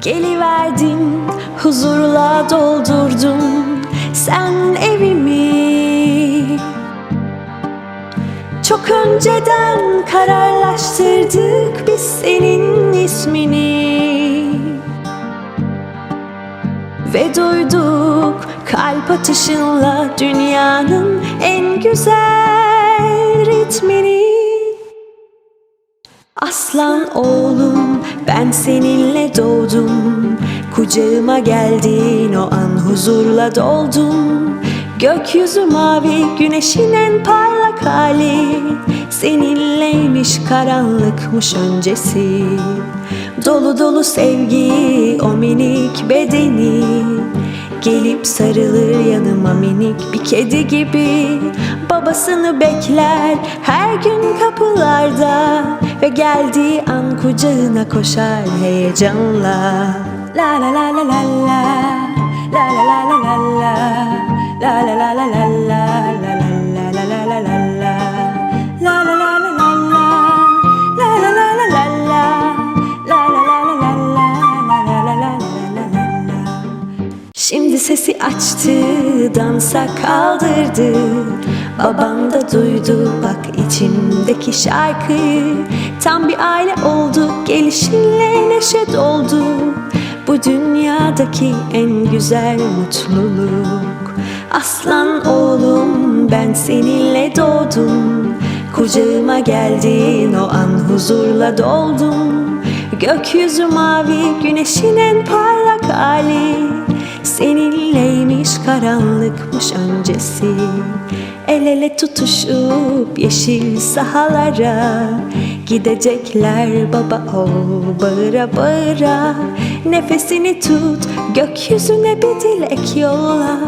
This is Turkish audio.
Geliverdin huzurla doldurdun sen evimi. Çok önceden kararlaştırdık biz senin ismini. Ve duyduk kalp atışınla dünyanın en güzel Aslan oğlum ben seninle doğdum. Kucağıma geldin o an huzurla doldum. Gökyüzü mavi güneşin en parlak hali. Seninleymiş karanlıkmış öncesi. Dolu dolu sevgi o minik bedeni Gelip sarılır yanıma minik bir kedi gibi Babasını bekler her gün kapılarda Ve geldiği an kucağına koşar heyecanla La la la la la la La la la la la la La la la la la la Şimdi sesi açtı, dansa kaldırdı. Babam da duydu bak içimdeki şarkıyı Tam bir aile olduk, gelişinle neşe doldu. Bu dünyadaki en güzel mutluluk. Aslan oğlum ben seninle doğdum. Kucağıma geldin o an huzurla doldum. Gökyüzü mavi güneşin en parlak hali karanlıkmış öncesi. El ele tutuşup yeşil sahalara Gidecekler baba ol bağıra bağıra. Nefesini tut gökyüzüne bir dilek yolla